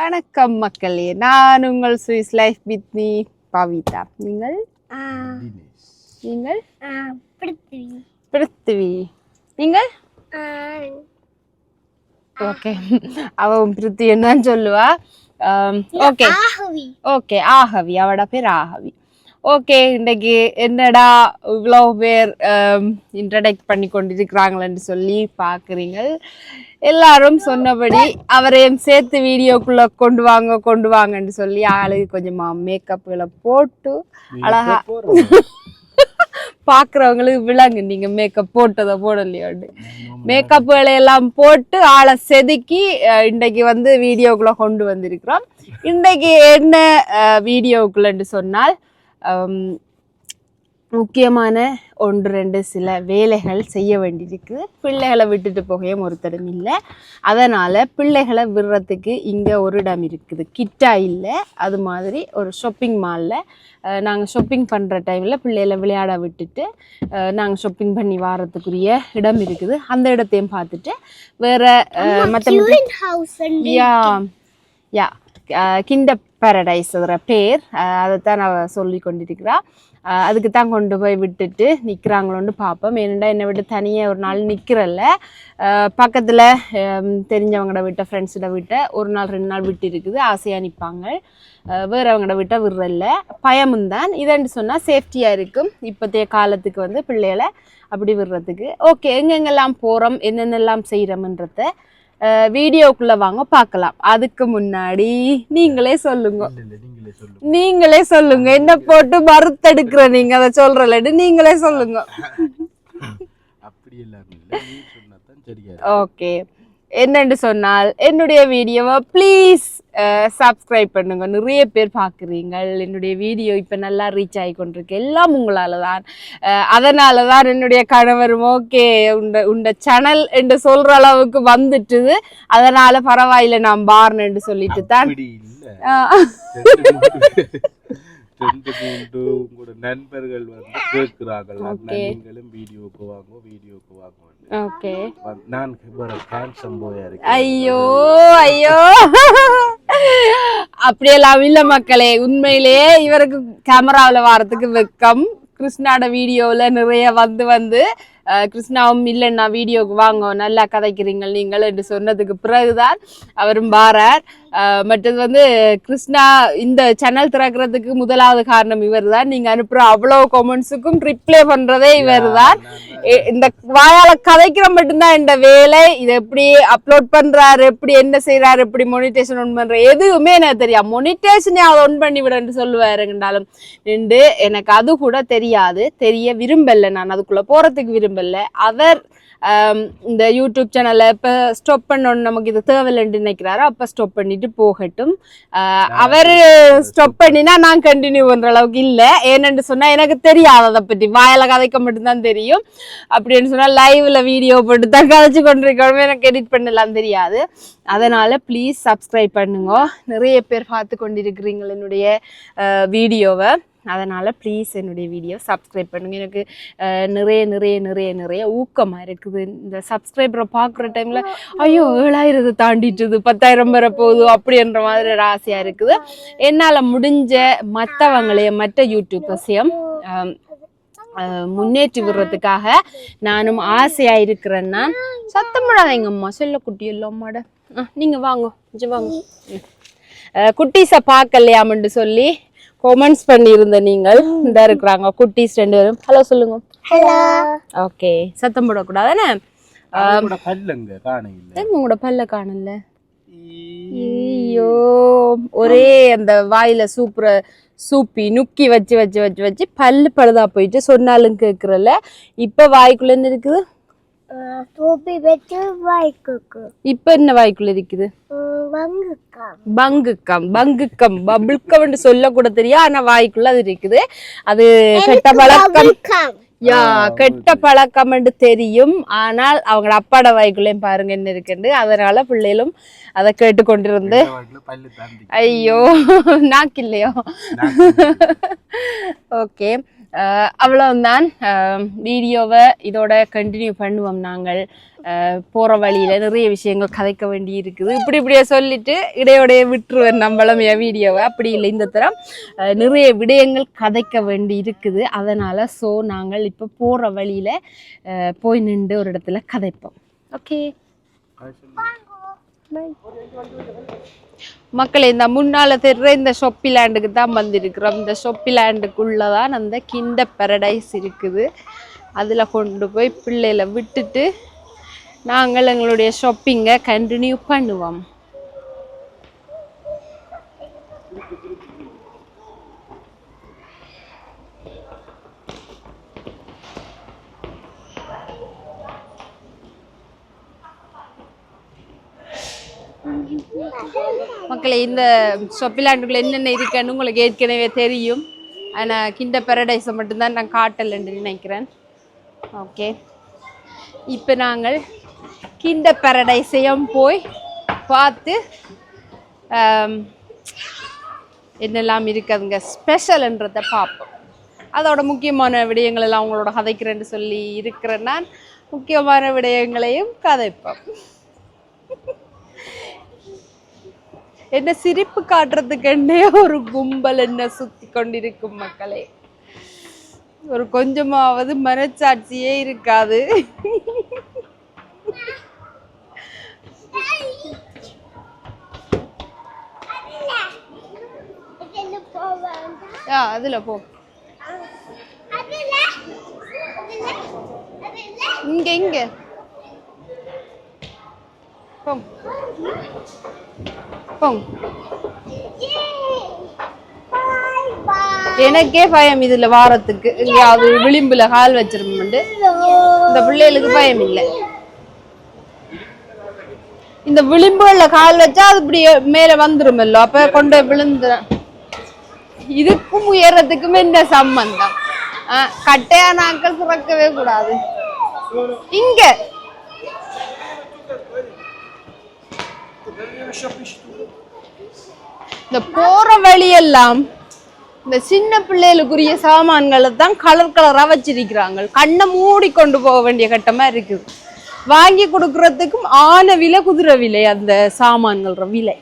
வணக்கம் மக்களே நான் உங்கள் Swiss life with me Pavitha. நீங்கள்? நீங்கள்? பிருத்திவி நீங்கள்? ஓகே. அவன் பிருத்திவி தான் சொல்லுவா. ஓகே. ஓகே ஆகவி. அவட பேர் ஆகவி. ஓகே இன்னைக்கு என்னடா இவ்வளோ பேர் இன்ட்ரடக்ட் பண்ணி கொண்டிருக்கிறாங்களேன்னு சொல்லி பார்க்குறீங்க எல்லாரும் சொன்னபடி அவரையும் சேர்த்து வீடியோக்குள்ளே கொண்டு வாங்க கொண்டு வாங்கன்னு சொல்லி ஆளுக்கு கொஞ்சமாக மேக்கப்புகளை போட்டு அழகா பார்க்குறவங்களுக்கு விளங்கு நீங்கள் மேக்கப் போட்டதை போடலையோண்டு மேக்கப் வேலையெல்லாம் போட்டு ஆளை செதுக்கி இன்றைக்கு வந்து வீடியோக்குள்ளே கொண்டு வந்திருக்கிறோம். இன்றைக்கு என்ன வீடியோக்குள்ளன்னு சொன்னால் முக்கியமான ஒன்று ரெண்டு சில வேலைகள் செய்ய வேண்டியிருக்குது பிள்ளைகளை விட்டுட்டு போகையும் ஒருத்தரும் இல்லை. அதனால் பிள்ளைகளை விடுறதுக்கு இங்கே ஒரு இடம் இருக்குது. கிட்டா இல்லை. அது மாதிரி ஒரு ஷாப்பிங் மாலில் நாங்கள் ஷாப்பிங் பண்ணுற டைமில் பிள்ளைகளை விளையாட விட்டுட்டு நாங்கள் ஷாப்பிங் பண்ணி வாரத்துக்குரிய இடம் இருக்குது. அந்த இடத்தையும் பார்த்துட்டு வேறு மற்ற ஹவுஸ் யா யா கிண்ட பாரடைஸ் பேர். அதை அதைத்தான் நான் சொல்லி கொண்டிருக்கிறா. அதுக்கு தான் கொண்டு போய் விட்டுட்டு நிற்கிறாங்களோன்னு பார்ப்போம் ஏனெண்டா என்னை விட்டு தனியாக ஒரு நாள் நிற்கிறல்ல பக்கத்தில் தெரிஞ்சவங்கள விட்ட ஃப்ரெண்ட்ஸோட விட்ட ஒரு நாள் ரெண்டு நாள் விட்டு இருக்குது ஆசையாக நிற்பாங்க வேறவங்கள விட்ட விடுறல்ல. பயமும் தான். இதன்னு சொன்னால் சேஃப்டியாக இருக்கும். இப்போத்தைய காலத்துக்கு வந்து பிள்ளைகளை அப்படி விடுறதுக்கு. ஓகே எங்கெங்கெல்லாம் போகிறோம் என்னென்னலாம் செய்கிறோம்ன்றத வீடியோக்குள்ளே வாங்க பார்க்கலாம். அதுக்கு முன்னாடி நீங்களே சொல்லுங்க. நீங்களே சொல்லுங்க. என்ன போட்டு மறுத்தெடுக்கிற நீங்க? அதை சொல்றலன்னு நீங்களே சொல்லுங்க. ஓகே. என்னன்னு சொன்னால் என்னுடைய வீடியோவை ப்ளீஸ் சப்ஸ்கிரைப் பண்ணுங்க. நிறைய பேர் பார்க்குறீங்க என்னுடைய வீடியோ இப்போ நல்லா ரீச் ஆகி கொண்டிருக்கு. எல்லாம் உங்களால தான் அதனால தான் என்னுடைய கணவரும் ஓகே உண்ட உண்ட சேனல் என்று சொல்ற அளவுக்கு வந்துட்டுது. அதனால பரவாயில்ல நான் பாருன்னு சொல்லிட்டு தான். ரெண்டு மூன்று உங்களோட நண்பர்கள் வந்து கேட்கிறார்கள். நீங்களும் வீடியோக்கு வாங்க வீடியோக்கு வாங்க ஓகே நான் ஒரு ஹேண்ட்ஸம் போயா இருக்கேன் ஐயோ ஐயோ அப்படியெல்லாம் இல்ல மக்களே உண்மையிலேயே இவருக்கு கேமராவில் வாரத்துக்கு வெக்கம் கிருஷ்ணாட வீடியோவில் நிறைய வந்து வந்து கிருஷ்ணாவும் இல்லைண்ணா வீடியோக்கு வாங்க நல்லா கதைக்கிறீங்க நீங்கள் என்று சொன்னதுக்கு பிறகுதான் அவரும் வாரார். அஹ், மற்றது வந்து கிருஷ்ணா இந்த சேனல் திறக்கிறதுக்கு முதலாவது காரணம் இவர் தான் நீங்கள் அனுப்புகிற அவ்வளோ கமெண்ட்ஸுக்கும் ரிப்ளை பண்ணுறதே இவர் தான் இந்த வாயால கதைக்கிற மட்டும்தான் இந்த வேலை. இதை எப்படி அப்லோட் பண்றாரு எப்படி என்ன செய்யறாரு எப்படி மொனிடேஷன் ஒன் பண்ற எதுவுமே எனக்கு தெரியாது. மொனிடேஷனே அதை ஒன் பண்ணி விடன்னு சொல்லுவாருங்கனாலும் நின்று எனக்கு அது கூட தெரியாது. தெரிய விரும்பல நான். அதுக்குள்ள போறதுக்கு விரும்பல. அவர் இந்த யூடியூப் சேனலை இப்போ ஸ்டாப் பண்ணணும் நமக்கு இது தேவையில்லைன்னு நினைக்கிறாரோ அப்போ ஸ்டாப் பண்ணிட்டு போகட்டும். அவர் ஸ்டாப் பண்ணினா நான் கண்டினியூ பண்ணுற அளவுக்கு இல்லை. ஏன்னு சொன்னால் எனக்கு தெரியாது அதை பற்றி வாயில கதைக்க மட்டும்தான் தெரியும். அப்படின்னு சொன்னால் லைவில் வீடியோ போட்டு தான் கதைச்சு கொண்டிருக்கணுமே. எனக்கு எடிட் பண்ணலாம் தெரியாது. அதனால் ப்ளீஸ் சப்ஸ்கிரைப் பண்ணுங்க. நிறைய பேர் பார்த்து கொண்டிருக்கிறீங்க என்னுடைய வீடியோவை அதனால் ப்ளீஸ் என்னுடைய வீடியோ சப்ஸ்கிரைப் பண்ணுங்க. எனக்கு நிறைய நிறைய நிறைய நிறைய ஊக்கமாக இருக்குது. இந்த சப்ஸ்கிரைபரை பார்க்குற டைமில் ஐயோ ஏழாயிரத்தை தாண்டிட்டுது பத்தாயிரம் வர போகுது அப்படின்ற மாதிரி ஒரு ஆசையாக இருக்குது. என்னால் முடிஞ்ச மற்றவங்களையும் மற்ற யூடியூபர்ஸையும் முன்னேற்றி விடுறதுக்காக நானும் ஆசையாக இருக்கிறேன்னா நான் சத்தம் போடாதீங்க அம்மா செல்லக்குட்டி எல்லாம் ஆ நீங்கள் வாங்க கொஞ்சம் வாங்க. குட்டீஸை பார்க்கலையாமன்ட்டு சொல்லி கொமெண்ட்ஸ் பண்ணியிருந்த நீங்கள். இந்த இருக்கிறாங்க குட்டீஸ் ரெண்டு பேரும். ஹலோ சொல்லுங்க. ஹலோ ஓகே சத்தம் போடக்கூடாதானே? அவங்களோட பல்லுங்க காண இல்ல எங்க உங்களோட பல்ல காணல ஐயோ. ஒரே அந்த வாயில சூப்புற சூப்பி நுக்கி வச்சு வச்சு வச்சு வச்சு பல்லு பழுதா போயிட்டு சொன்னாலும் கேக்குறல இப்ப வாய்க்குள்ள என்ன இருக்குது? இப்ப என்ன வாய்க்குள்ள இருக்குது? பங்குக்கம். பங்குக்கம் பபுள்கம் சொல்ல கூட தெரியும் ஆனா வாய்க்குள்ள அது இருக்குது. அது கெட்ட பழக்கம். கம் யா கெட்ட பழக்கம் தெரியும். ஆனால் அவங்க அப்பாட வாய்க்குள்ளேயும் பாருங்க என்ன இருக்குன்னு. அதனால பிள்ளைகளும் அதை கேட்டு கொண்டிருந்து ஐயோ நாக்கு இல்லையோ ஓகே. அவ்வளவுதான். வீடியோவை இதோட கண்டினியூ பண்ணுவோம் நாங்கள். போகிற போற வழியில நிறைய விஷயங்கள் கதைக்க வேண்டி இருக்குது இப்படி இப்படியே சொல்லிட்டு இடையோடைய விட்டுருவேன் நம்மளும் என் வீடியோவை. அப்படி இல்லை இந்த தரம். நிறைய விடயங்கள் கதைக்க வேண்டி இருக்குது அதனால ஸோ நாங்கள் இப்போ போற வழியில போய் நின்று ஒரு இடத்துல கதைப்போம். ஓகே மக்களை இந்த முன்னால தெரிற இந்த ஷொப்பிலாண்டுக்கு தான் வந்திருக்கிறோம். இந்த ஷொப்பிலாண்டுக்குள்ள தான் அந்த கிண்ட பெரடைஸ் இருக்குது. அதில் கொண்டு போய் பிள்ளையில விட்டுட்டு நாங்கள் எங்களுடைய ஷாப்பிங்கை கண்டினியூ பண்ணுவோம். மக்களை இந்த ஷொப்பிலாண்டுக்குள்ள என்னென்ன இருக்குன்னு உங்களுக்கு ஏற்கனவே தெரியும். ஆனால் கிண்ட பெரடைஸை மட்டும்தான் நான் காட்டலன்னு நினைக்கிறேன். ஓகே இப்போ நாங்கள் கிண்ட பேரடைஸையும் போய் பார்த்து என்னெல்லாம் இருக்குதுங்க ஸ்பெஷல்ன்றதை பார்ப்போம். அதோட முக்கியமான விடயங்கள் எல்லாம் உங்களோட கதைக்கிறேன்னு சொல்லி இருக்கிறேன் நான். முக்கியமான விடயங்களையும் கதைப்போம். என்ன சிரிப்பு காட்டுறதுக்கென்னே ஒரு கும்பல் என்ன சுத்தி கொண்டிருக்கும் மக்களே. ஒரு கொஞ்சமாவது மனச்சாட்சியே இருக்காது. அதுல போ. இங்க இங்க. பாய் பாய் எனக்கே பயம் இதுல வாரத்துக்கு. எங்கேயாவது விளிம்புல கால் வச்சிருமண்டு. இந்த பிள்ளைகளுக்கு பயம் இல்லை. இந்த விளிம்புகள்ல கால் வச்சா அது இப்படி மேல வந்துருமல்லோ. அப்ப கொண்டு விழுந்து இதுக்கும் உயரத்துக்கும் என்ன சம்பந்தம்? ஆ, கட்டையா நாக்கள் சுரக்கவே கூடாது. இங்க. இந்த போற வழியெல்லாம் இந்த சின்ன பிள்ளைகளுக்குரிய சாமான்களை தான் கலர் கலரா வச்சிருக்கிறாங்க. கண்ணை மூடி கொண்டு போக வேண்டிய கட்டமா இருக்குது. வாங்கி கொடுக்கறதுக்கும் ஆன விலை குதிரை விலை அந்த சாமான்கள விலை.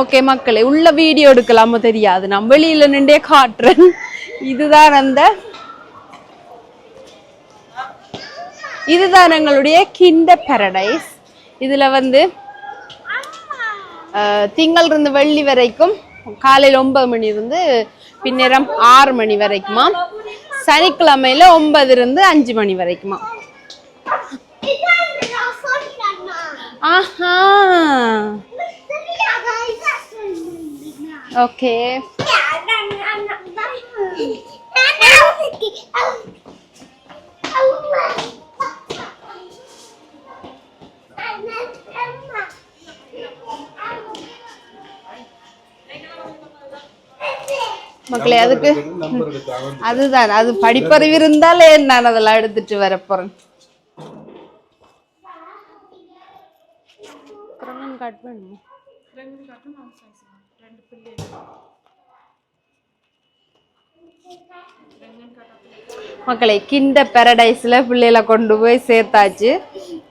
ஓகே மக்களே உள்ள வீடியோ எடுக்கலாமோ தெரியாது. நான் வெளியில நின்றே காட்டுறேன். இதுதான் அந்த இதுதான் எங்களுடைய கிண்ட பேரடைஸ் இதில் வந்து திங்கள் இருந்து வெள்ளி வரைக்கும் காலையில் ஒன்பது மணி இருந்து பின்னேரம் ஆறு மணி வரைக்குமா? சனிக்கிழமையில் ஒன்பது இருந்து அஞ்சு மணி வரைக்குமா? ஆஹா. ஓகே மக்களே அதுக்கு அதுதான் அது படிப்பறிவு இருந்தாலே நான் அதெல்லாம் எடுத்துட்டு வர போறேன். கட் மக்களை கிண்ட பெரடைஸ்ல பிள்ளைகளை கொண்டு போய் சேர்த்தாச்சு.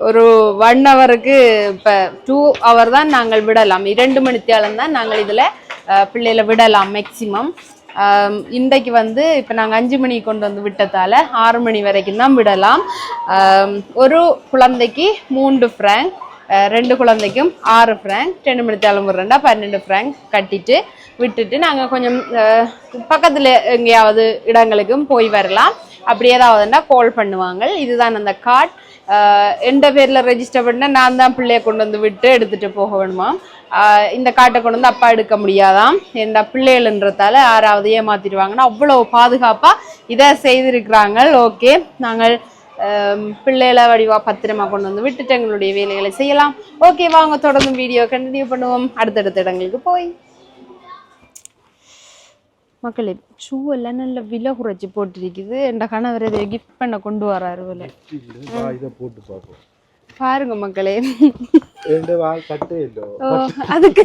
ஒரு ஒன் ஹவருக்கு இப்போ டூ ஹவர் தான் நாங்கள் விடலாம். இரண்டு மணித்தியாலம் தான் நாங்கள் இதில் பிள்ளைகளை விடலாம் மேக்சிமம் இன்றைக்கு வந்து இப்போ நாங்கள் அஞ்சு மணிக்கு கொண்டு வந்து விட்டதால ஆறு மணி வரைக்கும் தான் விடலாம். ஒரு குழந்தைக்கு மூன்று ஃப்ராங்க் ரெண்டு குழந்தைக்கும் ஆறு ஃப்ராங்க் ரெண்டு மணி தலைமுறைண்டா பன்னெண்டு ஃப்ராங்க் கட்டிட்டு விட்டுட்டு நாங்கள் கொஞ்சம் பக்கத்தில் எங்கேயாவது இடங்களுக்கும் போய் வரலாம். அப்படி ஏதாவதுன்னா கால் பண்ணுவாங்க. இதுதான் அந்த கார்ட் எந்த பேரில் ரெஜிஸ்டர் பண்ணால் நான் தான் பிள்ளைய கொண்டு வந்து விட்டு எடுத்துகிட்டு போக வேணுமா இந்த காட்டை கொண்டு வந்து அப்பா எடுக்க முடியாதாம். எந்த பிள்ளைகள்ன்றதால யாராவது ஏமாத்திடுவாங்கன்னா அவ்வளோ பாதுகாப்பாக இதை செய்திருக்கிறாங்க. ஓகே நாங்கள் பிள்ளைகளை வடிவா பத்திரமா கொண்டு வந்து விட்டுட்டு எங்களுடைய வேலைகளை செய்யலாம். ஓகே வாங்க தொடர்ந்து வீடியோ கண்டினியூ பண்ணுவோம். அடுத்தடுத்த இடங்களுக்கு போய். மக்களே ஷூ எல்லாம் நல்ல விலை குறைச்சி போட்டிருக்குது. என் கணவர் இதை கிஃப்ட் பண்ண கொண்டு வராரு போல. இதை போட்டு பார்ப்போம். பாருங்க மக்களே. ரெண்டு வால் கட்டே இல்லோ அதுக்கு.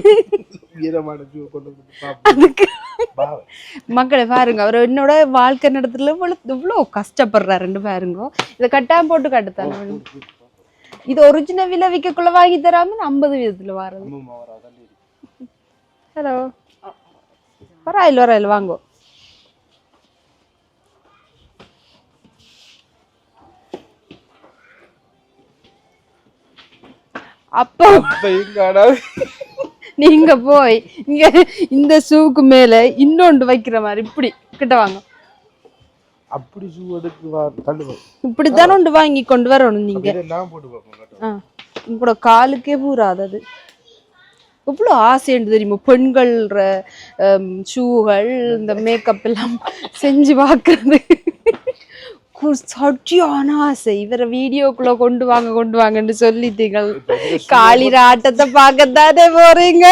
மக்களை பாருங்க அவர் என்னோட வாழ்க்கை நடத்துல இவ்வளவு இவ்வளோ கஷ்டப்படுறாருன்னு பாருங்க. இதை கட்டாம போட்டு கட்டுத்தானே இது ஒரிஜினல் விலை விற்கக்குள்ள வாங்கி தராம ஐம்பது வீதத்துல அம்மா வரா பரவாயில்ல வாங்கோ. அப்போ. நீங்க போய் இங்க இந்த ஷூக்கு மேல இன்னொன்று வைக்கிற மாதிரி இப்படி கிட்ட வாங்க. அப்படி ஷூ எடுத்து இப்படித்தானே ஒன்று வாங்கி கொண்டு வரணும் நீங்க. உங்களோட காலுக்கே பூராது அது எவ்வளோ ஆசைன்னு தெரியுமா? பெண்கள்ற ஷூகள் இந்த மேக்கப் எல்லாம் செஞ்சு பார்க்கறது கு- சட்டியான ஆசை இவரை வீடியோக்குள்ள கொண்டு வாங்க கொண்டு வாங்கன்னு சொல்லிட்டீங்க காளிர ஆட்டத்தை பார்க்கத்தானே போறீங்க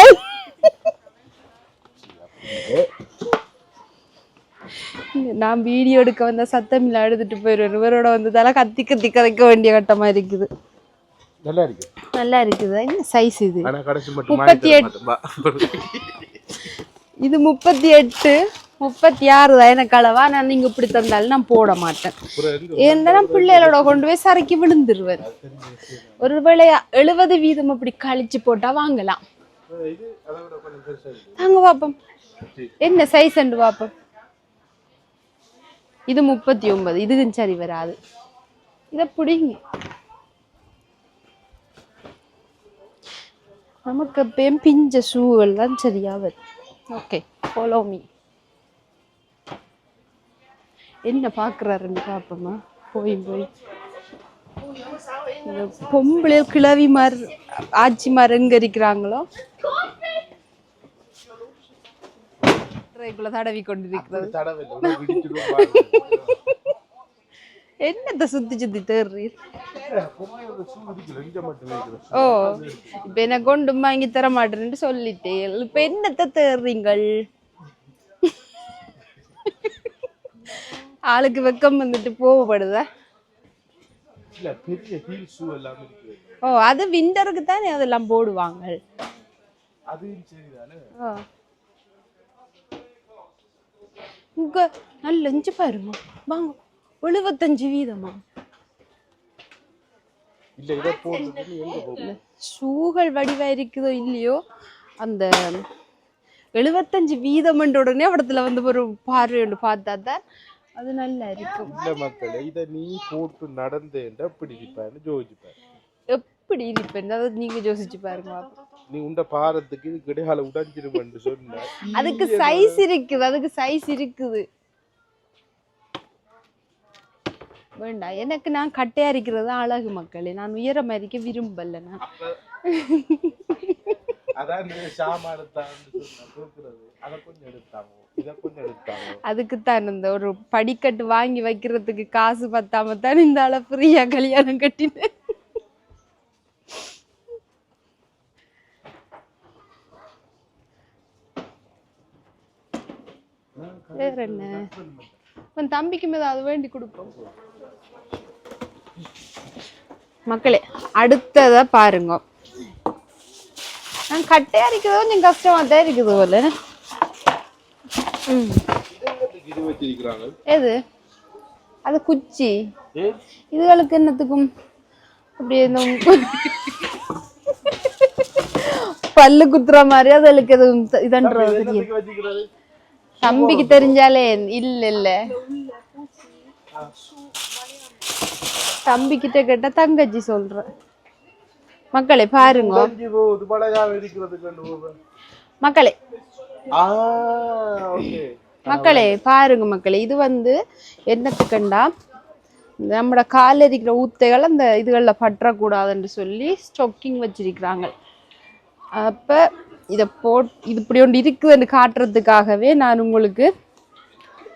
நான் வீடியோ எடுக்க வந்த சத்தம் இல்ல எடுத்துட்டு போயிடுவேன். இவரோட வந்ததால கத்தி கத்தி கதைக்க வேண்டிய கட்டமா இருக்குது. நல்லா இருக்கு. நல்லா இருக்குது. என்ன சைஸ் இது? முப்பத்தி எட்டு. இது முப்பத்தி எட்டு. முப்பத்தி ஆறு தான் எனக்கு அளவா நான் நீங்க இப்படி தந்தாலும் நான் போட மாட்டேன். அப்புறம் பிள்ளைகளோட கொண்டு போய் சரக்கி விழுந்துருவேன். ஒருவேளை எழுபது வீதம் அப்படி கழிச்சு போட்டா வாங்கலாம். தாங்க பாப்போம். என்ன சைஸ் அண்டு பாப்போம். இது முப்பத்தி ஒன்பது இதுக்கும் சரி வராது. இதை பிடிங்க. நமக்கு எப்பயும் பிஞ்ச ஷூகள் தான் சரியா வருது ஓகே ஃபாலோ மீ என்ன பார்க்குறாருன்னு பார்ப்போமா போய் போய். பொம்பளை கிழவிமார் ஆட்சிமார் எங்க இருக்கிறாங்களோ? தடவி கொண்டிருக்கிறது. என்னத்த சுத்தி சுத்தி ஷூ. ஓ இப்ப என்ன கொண்டு வாங்கி தர மாட்டேன்னு சொல்லிட்டேன். இப்ப என்னத்த தேடுறீங்கள்? ஆளுக்கு வெக்கம் வந்துட்டு போகப்படுதா ஓ அது விண்டருக்கு தானே அதெல்லாம் போடுவாங்க. இங்க நல்ல இஞ்சி பாருங்க. வாங்க எழுபத்தஞ்சு வீதமா? ஷூகள் வடிவா இருக்குதோ இல்லையோ அந்த எழுபத்தஞ்சு வீதம்ன்ற உடனே படத்துல வந்து ஒரு பார்வை ஒன்று பார்த்தா தான் அது நல்லா இருக்கும் இல்ல மக்களே இத நீ போட்டு நடந்தேன்டா இப்படி இருப்பான்னு ஜோதிப்பாரு எப்படி இருப்பேன்? அதை நீங்க யோசிச்சு பாருங்க. நீ உண்ட பாரத்துக்கு இது கிடையால உடைஞ்சிருமென்று சொன்ன. அதுக்கு சைஸ் இருக்குது அதுக்கு சைஸ் இருக்குது. வேண்டாம் எனக்கு நான் கட்டையா இருக்கிறது அழகு மக்களே. நான் உயரம் இருக்க விரும்பல நான். அதுக்குத்தான் தூக்குறது அதை கொஞ்சம் எடுத்தாங்க இந்த ஒரு படிக்கட்டு வாங்கி வைக்கிறதுக்கு காசு பத்தாம தான் இந்த ஆளை ஃப்ரீயா கல்யாணம் கட்டினேன். வேற என்ன? உன் தம்பிக்கு ஏதாவது வேண்டி கொடுப்போம். மக்களே அடுத்ததை பாருங்க. நான் கட்டையா இருக்கிறது கொஞ்சம் கஷ்டமா தான் இருக்குது போல எது அது குச்சி இதுகளுக்கு என்னத்துக்கும் அப்படியே இந்த பல்லு குத்துற மாதிரி அதுகளுக்கு எதுவும் இதன்றது தெரியும் தம்பிக்கு தெரிஞ்சாலே இல்ல இல்ல தம்பி கிட்ட கேட்டா தங்கச்சி சொல்ற மக்களே பாருங்க. மக்களே மக்களே பாருங்க மக்களே இது வந்து என்னத்துக்குண்டா நம்மட காலில் இருக்கிற ஊத்தைகள் அந்த இதுகளில் பற்றக்கூடாதுன்னு சொல்லி ஸ்டொக்கிங் வச்சிருக்கிறாங்க அப்போ இதை போட் இது இப்படி ஒன்று இருக்குதுன்னு காட்டுறதுக்காகவே நான் உங்களுக்கு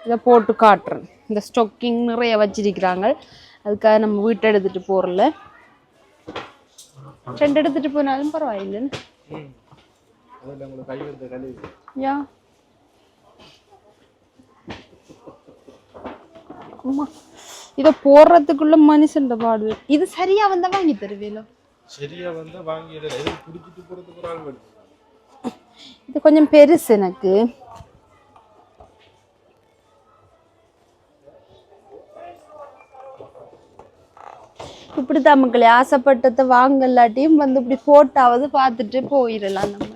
இதை போட்டு காட்டுறேன் இந்த ஸ்டொக்கிங் நிறைய வச்சிருக்கிறாங்க அதுக்காக நம்ம வீட்டை எடுத்துட்டு போறல ரெண்டு எடுத்துட்டு போனாலும் யா. அம்மா இத போடுறதுக்குள்ள மனுஷன் பாடு இது சரியா வந்தா வாங்கி தருவேலோ? சரியா வந்து வேணும். இது கொஞ்சம் பெருசு எனக்கு. இப்படித்தான் மக்களே ஆசைப்பட்டதை வாங்கலாட்டியும் வந்து இப்படி போட்டாவது பார்த்துட்டு போயிடலாம் நம்ம.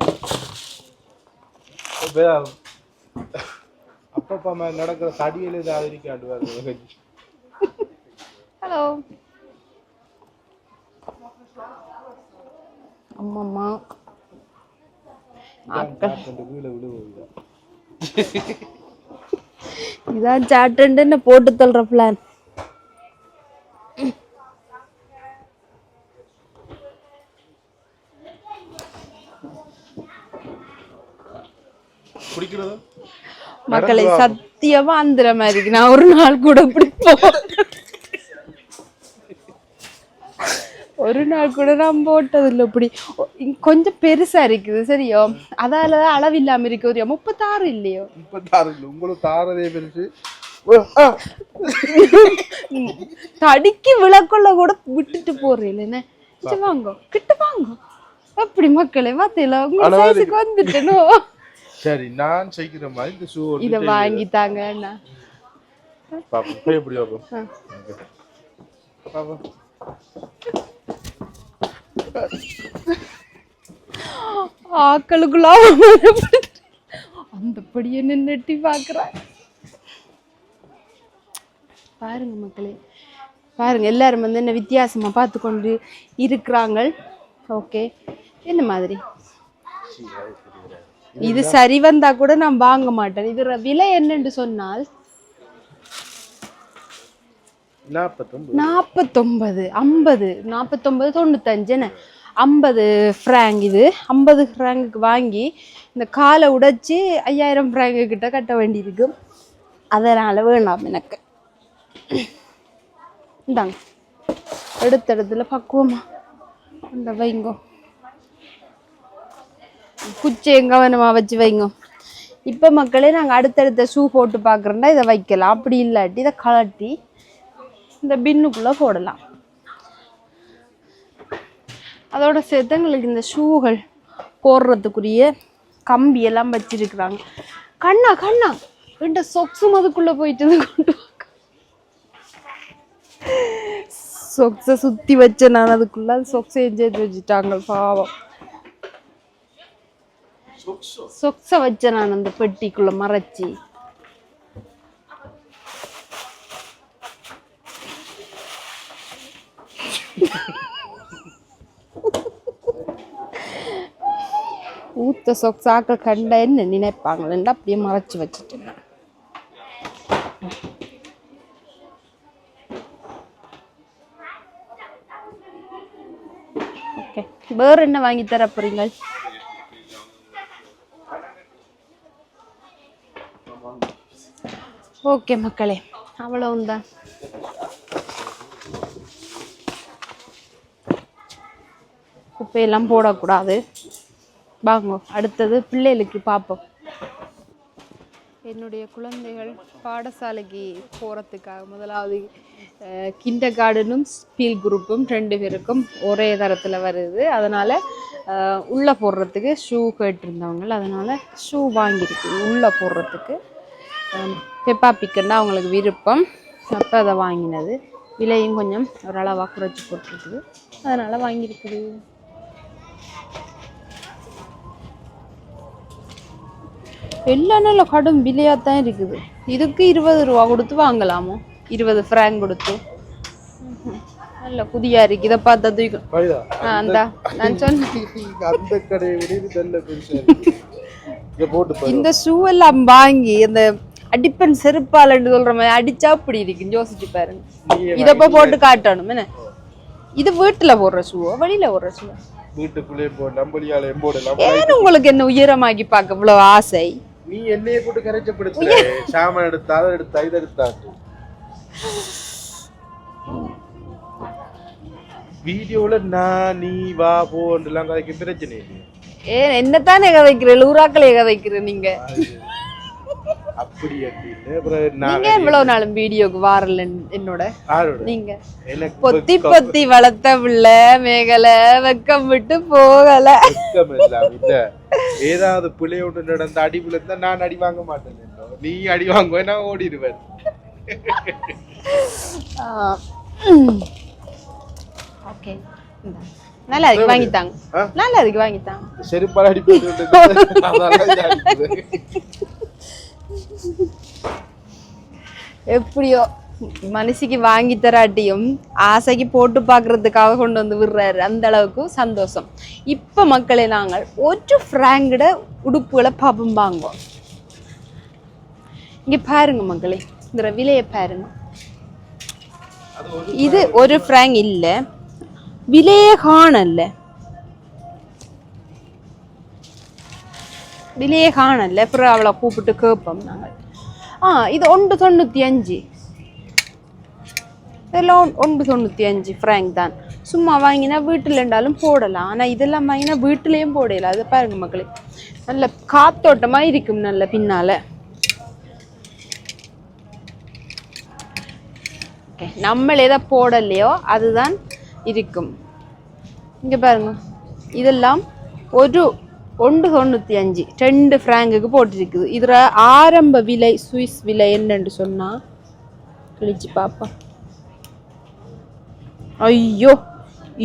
அப்பப்பா நடக்கிற ஏதாவது இருக்காண்டு ஹலோ அம்மம்மா. இதான் சாட்டுன்னு போட்டு தள்ளுற பிளான் குடிக்கிறதா? மக்களை சத்தியமா அந்துற மாதிரி இருக்கு. நான் ஒரு நாள் கூட இப்படி ஒரு நாள் கூட நான் போட்டது இல்லை இப்படி கொஞ்சம் பெருசா இருக்குது சரியோ? அதால தான் அளவு இல்லாம இருக்கு ஒரு முப்பத்தாறு இல்லையோ? இப்ப தாரல உங்களுக்கு தாரதே பெருசு. தடிக்கு விளக்குள்ள கூட விட்டுட்டு போறீங்களே என்ன வாங்க கிட்ட வாங்க. அப்படி மக்களே பார்த்தீங்களா உங்க அளவா இருக்கு. சைஸுக்கு வந்துட்டனோ? சரி நான் செய்கிற மாதிரி இந்த ஷூ இத வாங்கித்தாங்க அண்ணா. பாப்போம் போய் எப்படி வரும் பாப்போம். ஆக்களுக்குலாம் அந்த படியை நின்னுட்டி பாக்குறேன் பாருங்க மக்களே பாருங்க எல்லாரும் வந்து என்ன வித்தியாசமா பார்த்து கொண்டு இருக்கிறாங்க ஓகே என்ன மாதிரி? இது சரி வந்தா கூட நான் வாங்க மாட்டேன். இது விலை என்னன்னு சொன்னால்? நாற்பத்தொம்பது ஐம்பது நாற்பத்தொம்பது தொண்ணூத்தஞ்சுன்னு ஐம்பது ஃப்ராங்க் இது. ஐம்பது ஃப்ராங்குக்கு வாங்கி இந்த காலை உடைச்சி ஐயாயிரம் ஃப்ராங்கு கிட்ட கட்ட வேண்டியிருக்கு. அதனால் வேணாம் எனக்கு. இந்தாங்க. எடுத்த இடத்துல பக்குவமா. இந்த வைங்கோ. குச்சியும் கவனமாக வச்சு வைங்க. இப்போ மக்களே நாங்கள் அடுத்தடுத்த ஷூ போட்டு பார்க்குறோன்னா இதை வைக்கலாம். அப்படி இல்லாட்டி இதை கலட்டி இந்த பின்னுக்குள்ளே போடலாம். அதோட சேர்த்து எங்களுக்கு இந்த ஷூகள் போடுறதுக்குரிய கம்பியெல்லாம் வச்சிருக்கிறாங்க. கண்ணா கண்ணா ரெண்டு சொக்ஸும் அதுக்குள்ளே போயிட்டு கொண்டு சொக்ஸை சுற்றி வச்சேன் நான். அதுக்குள்ள அது சொக்ஸை எஞ்சேஜ் வச்சுட்டாங்க பாவம். சொக்ஸை வச்சேன் நான் அந்த பெட்டிக்குள்ள மறைச்சி ஊத்த சொக்ஸாக்கள் கண்ட என்ன நினைப்பாங்களேன்னு அப்படியே மறைச்சு வச்சுட்டேன். ஓகே வேற என்ன வாங்கி தர போறீங்க ஓகே மக்களே. அவ்வளவுதான் குப்பையெல்லாம் போடக்கூடாது. வாங்க அடுத்தது பிள்ளைகளுக்கு பார்ப்போம் என்னுடைய குழந்தைகள் பாடசாலைக்கு போகிறதுக்காக முதலாவது கிண்டர் கார்டனும் ஸ்பீல் குரூப்பும் ரெண்டு பேருக்கும் ஒரே தரத்தில் வருது. அதனால் உள்ளே போடுறதுக்கு ஷூ கேட்டிருந்தவங்க. அதனால் ஷூ வாங்கியிருக்கு உள்ளே போடுறதுக்கு. பெப்பா பிக்கன்னா அவங்களுக்கு விருப்பம். அப்போ அதை வாங்கினது. விலையும் கொஞ்சம் ஓரளவாக குறைச்சி போட்டிருக்குது. அதனால் வாங்கியிருக்குது. எல்லாம் நல்ல கடும் விலையாக தான் இருக்குது. இதுக்கு இருபது ரூபா கொடுத்து வாங்கலாமோ? இருபது ஃப்ராங்க் கொடுத்து. நல்ல புதியா இருக்கு. இதை பார்த்தா தூக்கும் இந்தா நான் சொன்னேன் அந்த இந்த ஷூ எல்லாம் வாங்கி அந்த அடிப்பன் செருப்பாலன்னு சொல்ற மாதிரி அடிச்சா அப்படி இருக்கு. யோசிச்சு பாருங்க. இதை போய் போட்டு காட்டணும். என்ன? இது வீட்டுல போடுற ஷூவோ? வெளியில போடுற ஷூ வீட்டுக்குள்ளே போடலாம் ஏன் உங்களுக்கு என்ன உயரமாக்கி பார்க்க இவ்வளவு ஆசை? நீ என்னைய போட்டு கரைச்சப்படுத்த சாமான் எடுத்தா அதை எடுத்தா இதை எடுத்தாட்டு வீடியோல நான் நீ வா போன்றலாம் கதைக்கு பிரச்சனை இல்லை ஏன் என்னத்தானே கதைக்கிறேன் லூராக்களை கதைக்கிறேன் நீங்க? அப்படி அப்படி இல்லை அப்புறம் நீங்க நான் இவ்வளவு நாளும் வீடியோக்கு வாரல என்னோட? நீங்க. பொத்தி பொத்தி வளர்த்த பிள்ளை மேகலை வெக்கம் விட்டு போகல. ஏதாவது பிள்ளை ஒன்று நடந்த அடி விழுந்தா நான் அடி வாங்க மாட்டேன். நீ அடி வாங்குவேன் நான் ஓடிடுவேன். ஓகே. நல்லா இருக்கு வாங்கித்தாங்க. ஆ? நல்லா இருக்கு வாங்கித்தாங்க. செருப்பால் அடி போட்டு அதனால இது அடிக்குது. எப்படியோ மனசுக்கு வாங்கி தராட்டியும் ஆசைக்கு போட்டு பார்க்கறதுக்காக கொண்டு வந்து விடுறாரு. அந்த அளவுக்கு சந்தோஷம். இப்போ மக்களே நாங்கள் ஒரு ஃப்ராங்கோட உடுப்புகளை பாப்பம் வாங்குவோம் இங்கே பாருங்க மக்களே இந்த விலையை பாருங்க. இது ஒரு ஃப்ராங்க் இல்ல விலையே காணல விலையே காணல அப்புறம் அவளை கூப்பிட்டு கேட்போம் நாங்கள். ஆ இது ஒன்று தொண்ணூற்றி அஞ்சு இதெல்லாம் ஒன்று தொண்ணூற்றி அஞ்சு ஃப்ராங்க் தான் சும்மா வாங்கினா வீட்டில் இருந்தாலும் போடலாம் ஆனால் இதெல்லாம் வாங்கினா வீட்டிலையும் போடலாம் அதை பாருங்க மக்களே நல்ல காத்தோட்டமாக இருக்கும் நல்ல பின்னால ஓகே நம்ம எதை போடலையோ அதுதான் இருக்கும் இங்கே பாருங்க இதெல்லாம் ஒரு ஒன்று தொண்ணூற்றி அஞ்சு. ரெண்டு ஃப்ராங்குக்கு போட்டிருக்குது. இதில் ஆரம்ப விலை சுவிஸ் விலை என்னன்னு சொன்னால் கிழிச்சு பார்ப்போம் ஐயோ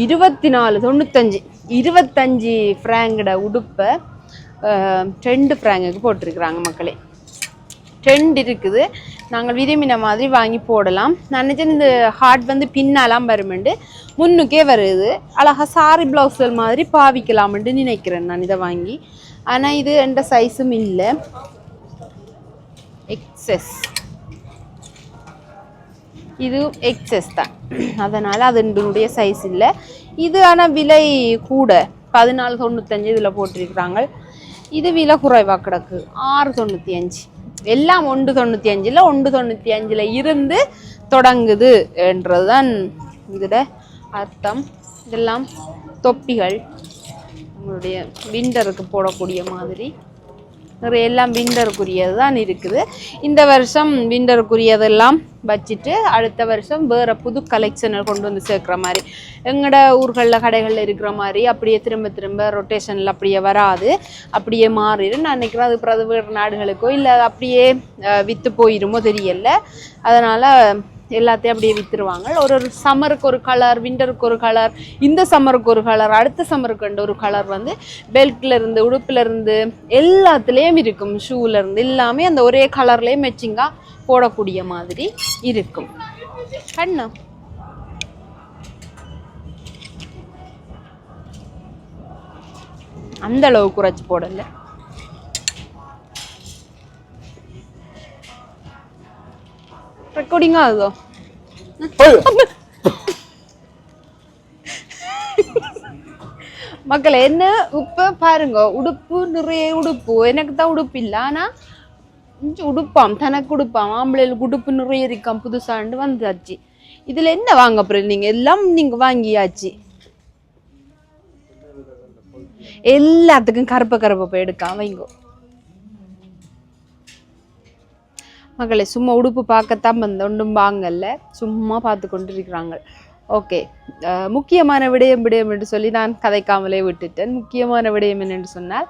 இருபத்தி நாலு தொண்ணூத்தஞ்சு. இருபத்தஞ்சு ஃப்ராங்கட உடுப்பை ரெண்டு ஃப்ராங்குக்கு போட்டிருக்கிறாங்க மக்களே. ட்ரெண்ட் இருக்குது. நாங்கள் விரும்பின மாதிரி வாங்கி போடலாம். நான் இந்த ஹார்ட் வந்து பின்னாலாம் வருமெண்டு முன்னுக்கே வருது. அழகா சாரி ப்ளவுஸ்கள் மாதிரி பாவிக்கலாம்னு நினைக்கிறேன் நான் இதை வாங்கி. ஆனால் இது எந்த சைஸும் இல்லை. எக்ஸஸ் இது எக்ஸஸ் தான். அதனால் அதனுடைய சைஸ் இல்லை. இது ஆனால் விலை கூட. பதினாலு தொண்ணூத்தஞ்சு இதில் போட்டிருக்கிறாங்க. இது விலை குறைவாக கிடக்கு. ஆறு தொண்ணூற்றி அஞ்சு. எல்லாம் ஒன்று தொண்ணூற்றி அஞ்சில் ஒன்று தொண்ணூற்றி அஞ்சில் இருந்து தொடங்குது என்றது தான் இதோட அர்த்தம். இதெல்லாம் தொப்பிகள் உங்களுடைய விண்டருக்கு போடக்கூடிய மாதிரி. நிறைய எல்லாம் விண்டருக்குரியது தான் இருக்குது. இந்த வருஷம் விண்டருக்குரியதெல்லாம் வச்சுட்டு அடுத்த வருஷம் வேறு புது கலெக்ஷனை கொண்டு வந்து சேர்க்குற மாதிரி எங்களோட ஊர்களில் கடைகளில் இருக்கிற மாதிரி அப்படியே திரும்ப திரும்ப ரொட்டேஷனில் அப்படியே வராது. அப்படியே மாறிடும். நான் நினைக்கிறேன் அது பிறகு வேறு நாடுகளுக்கோ இல்லை அப்படியே விற்று போயிடுமோ போயிருமோ தெரியல. அதனால் எல்லாத்தையும் அப்படியே விற்றுருவாங்க ஒரு ஒரு சம்மருக்கு ஒரு கலர் விண்டருக்கு ஒரு கலர் இந்த சம்மருக்கு ஒரு கலர் அடுத்த சம்மருக்கு ஒரு கலர் வந்து பெல்ட்ல இருந்து உடுப்புல இருந்து எல்லாத்துலேயும் இருக்கும். ஷூலேருந்து எல்லாமே அந்த ஒரே கலர்லேயே மேட்சிங்காக போடக்கூடிய மாதிரி இருக்கும். கண்ணா? அந்த அளவு குறைச்சி போடலை. ரெக்கார்டிங்கா அதோ மக்கள் என்ன இப்ப பாருங்க உடுப்பு நிறைய உடுப்பு எனக்கு தான் உடுப்பு இல்லை ஆனா கொஞ்சம் உடுப்பாம் தனக்கு உடுப்பாம் ஆம்பளைகளுக்கு உடுப்பு நிறைய இருக்காம் புதுசாண்டு வந்தாச்சு இதுல என்ன வாங்க அப்புறம் நீங்க எல்லாம் நீங்க வாங்கியாச்சு எல்லாத்துக்கும் கருப்ப கருப்ப போய் எடுக்காம வைங்கோ மக்களை சும்மா உடுப்பு பார்க்கத்தான் வந்த ஒன்றும் வாங்கல்ல சும்மா பார்த்து கொண்டு இருக்கிறாங்க ஓகே முக்கியமான விடயம் விடயம் என்று சொல்லி நான் கதைக்காமலே விட்டுட்டேன். முக்கியமான விடயம் என்னென்று சொன்னால்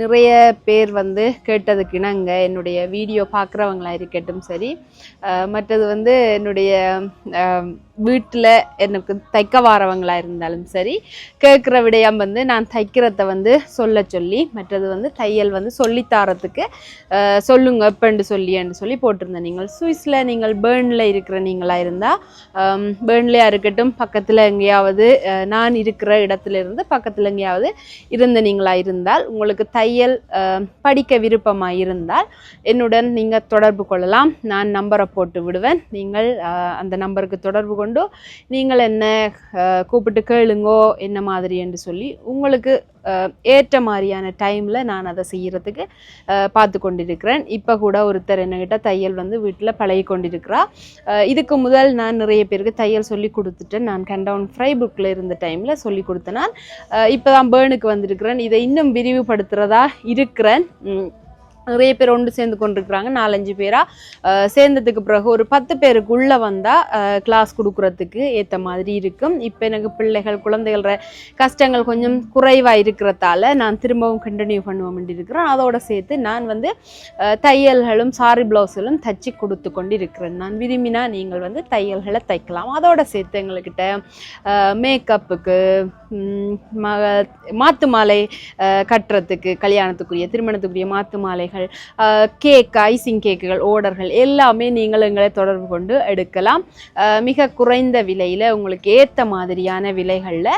நிறைய பேர் வந்து கேட்டதுக்கு இணங்க என்னுடைய வீடியோ பார்க்குறவங்களா இருக்கட்டும் சரி மற்றது வந்து என்னுடைய வீட்டில் எனக்கு தைக்க வாரவங்களாக இருந்தாலும் சரி கேட்குற விடயம் வந்து நான் தைக்கிறத வந்து சொல்ல சொல்லி மற்றது வந்து தையல் வந்து சொல்லித்தாரத்துக்கு சொல்லுங்க எப்பண்டு சொல்லியன்னு சொல்லி போட்டிருந்தேன். நீங்கள் சுவிஸில் நீங்கள் பேர்னில் இருக்கிற நீங்களாக இருந்தால் பேர்ன்லேயா இருக்கட்டும் பக்கத்தில் எங்கேயாவது நான் இருக்கிற இடத்துல இருந்து பக்கத்தில் எங்கேயாவது இருந்த நீங்களாக இருந்தால் உங்களுக்கு தையல் படிக்க விருப்பமாக இருந்தால் என்னுடன் நீங்கள் தொடர்பு கொள்ளலாம். நான் நம்பரை போட்டு விடுவேன். நீங்கள் அந்த நம்பருக்கு தொடர்பு கொண்டு நீங்கள் என்ன கூப்பிட்டு கேளுங்கோ என்ன மாதிரி என்று சொல்லி உங்களுக்கு ஏற்ற மாதிரியான டைமில் நான் அதை செய்கிறதுக்கு பார்த்து கொண்டிருக்கிறேன். இப்போ கூட ஒருத்தர் என்கிட்ட தையல் வந்து வீட்டில் பழகி கொண்டிருக்கிறா. இதுக்கு முதல் நான் நிறைய பேருக்கு தையல் சொல்லி கொடுத்துட்டேன். நான் கண்டவுன் ஃப்ரை புக்கில் இருந்த டைமில் சொல்லி கொடுத்தேன் நான் இப்போ தான் பேர்னுக்கு வந்திருக்கிறேன். இதை இன்னும் விரிவுபடுத்துகிறதா இருக்கிறேன். நிறைய பேர் ஒன்று சேர்ந்து கொண்டிருக்கிறாங்க. நாலஞ்சு பேராக சேர்ந்ததுக்கு பிறகு ஒரு பத்து பேருக்குள்ளே வந்தால் கிளாஸ் கொடுக்குறதுக்கு ஏற்ற மாதிரி இருக்கும். இப்போ எனக்கு பிள்ளைகள் குழந்தைகள கஷ்டங்கள் கொஞ்சம் குறைவாக இருக்கிறதால நான் திரும்பவும் கண்டினியூ பண்ணுவோம் இருக்கிறேன். அதோடு சேர்த்து நான் வந்து தையல்களும் சாரி பிளவுஸ்களும் தச்சு கொடுத்து கொண்டு இருக்கிறேன் நான் விரும்பினா நீங்கள் வந்து தையல்களை தைக்கலாம். அதோட சேர்த்து எங்கள்கிட்ட மேக்கப்புக்கு மாத்து மாலை கட்டுறதுக்கு கல்யாணத்துக்குரிய திருமணத்துக்குரிய மாத்து மாலைகள் கேக் ஐசிங் கேக்குகள் ஓர்டர்கள் எல்லாமே நீங்கள் எங்களை தொடர்பு கொண்டு எடுக்கலாம். மிக குறைந்த விலையில் உங்களுக்கு ஏற்ற மாதிரியான விலைகளில்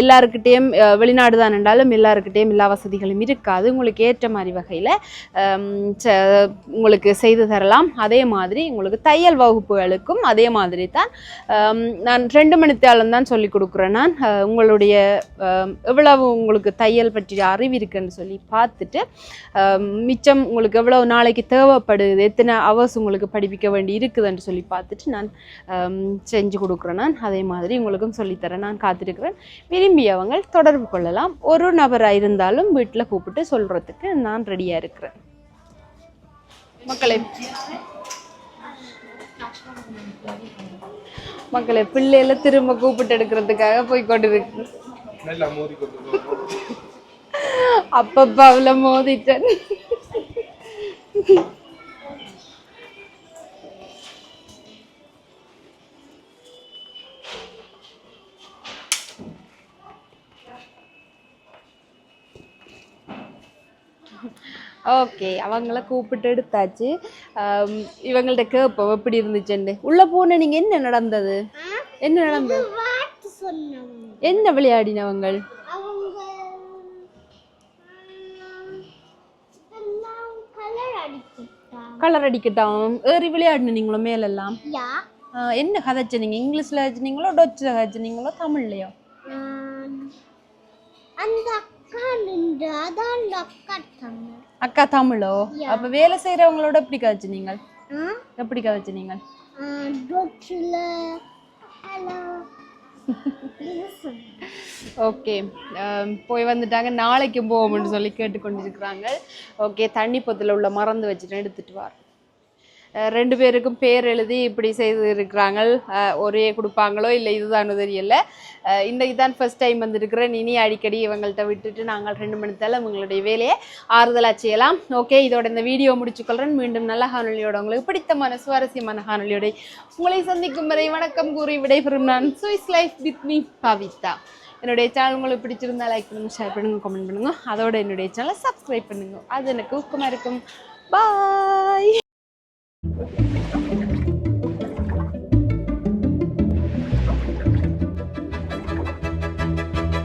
எல்லாருக்கிட்டேயும் வெளிநாடு தான் என்றாலும் எல்லாருக்கிட்டேயும் எல்லா வசதிகளும் இருக்காது. உங்களுக்கு ஏற்ற மாதிரி வகையில் உங்களுக்கு செய்து தரலாம். அதே மாதிரி உங்களுக்கு தையல் வகுப்புகளுக்கும் அதே மாதிரி தான். நான் ரெண்டு மணித்தாலும் தான் சொல்லி கொடுக்குறேன் நான். உங்களுடைய உங்களுடைய எவ்வளவு உங்களுக்கு தையல் பற்றிய அறிவு இருக்குன்னு சொல்லி பார்த்துட்டு மிச்சம் உங்களுக்கு எவ்வளவு நாளைக்கு தேவைப்படுது எத்தனை ஹவர்ஸ் உங்களுக்கு படிப்பிக்க வேண்டி இருக்குதுன்னு சொல்லி பார்த்துட்டு நான் செஞ்சு கொடுக்குறேன் நான். அதே மாதிரி உங்களுக்கும் சொல்லித்தரேன். நான் காத்திருக்கிறேன். விரும்பியவங்க தொடர்பு கொள்ளலாம். ஒரு நபராக இருந்தாலும் வீட்டில் கூப்பிட்டு சொல்கிறதுக்கு நான் ரெடியாக இருக்கிறேன். மக்களை. மக்களே பிள்ளையில திரும்ப கூப்பிட்டு எடுக்கிறதுக்காக போய் கொண்டிருக்கு. அப்பப்பா அவளை மோதிட்டேன். ஓகே அவங்கள கூப்பிட்டு எடுத்தாச்சு. இவங்கள்ட்ட கேட்போம் எப்படி இருந்துச்சுன்னு. உள்ள போன நீங்க என்ன நடந்தது? என்ன நடந்தது? என்ன எல்லாம் கலர் அடிக்கட்டும். ஏறி விளையாடின நீங்களோ மேலெல்லாம்? யா. ஆ, என்ன கதைச்சினீங்க? இங்கிலீஷ்ல கதைச்சினீங்களோ டொச்சில் கதைச்சினீங்களோ தமிழ்லையோ? அந்த அக்கா நின்று அதான் அக்கா அக்கா தமிழோ. அப்ப வேலை செய்யறவங்களோட எப்படி கதைச்சினீங்க ஆ? எப்படி இது சொன்னேன் ஓகே போய் வந்துட்டாங்க. நாளைக்கும் போவோம்னு சொல்லி கேட்டுக்கொண்டிருக்கிறாங்க. ஓகே தண்ணி பொத்தில் உள்ள மறந்து வச்சுட்டு எடுத்துட்டு வார் ரெண்டு பேருக்கும் பேர் எழுதி இப்படி செய்து இருக்கிறாங்க ஒரே கொடுப்பாங்களோ இல்லை இதுதானோ தெரியல. இன்றைக்கு தான் ஃபர்ஸ்ட் டைம் வந்திருக்கிறேன். இனி அடிக்கடி இவங்கள்ட்ட விட்டுட்டு நாங்கள் ரெண்டு மணி தேல உங்களுடைய வேலையை ஆறுதலாக செய்யலாம். ஓகே இதோட இந்த வீடியோ முடிச்சுக்கொள்கிறேன் மீண்டும் நல்ல காணொலியோட உங்களுக்கு பிடித்தமான சுவாரஸ்யமான காணொலியோட உங்களை சந்திக்கும் வரை வணக்கம் கூறி விடைபெறும் நான் Swiss life with me Pavitha. என்னுடைய சேனல் உங்களுக்கு பிடிச்சிருந்தா லைக் பண்ணுங்கள் ஷேர் பண்ணுங்க கமெண்ட் பண்ணுங்கள் அதோட என்னுடைய சேனலை சப்ஸ்கிரைப் பண்ணுங்க. அது எனக்கு ஊக்கமாக இருக்கும். பாய் Thank you.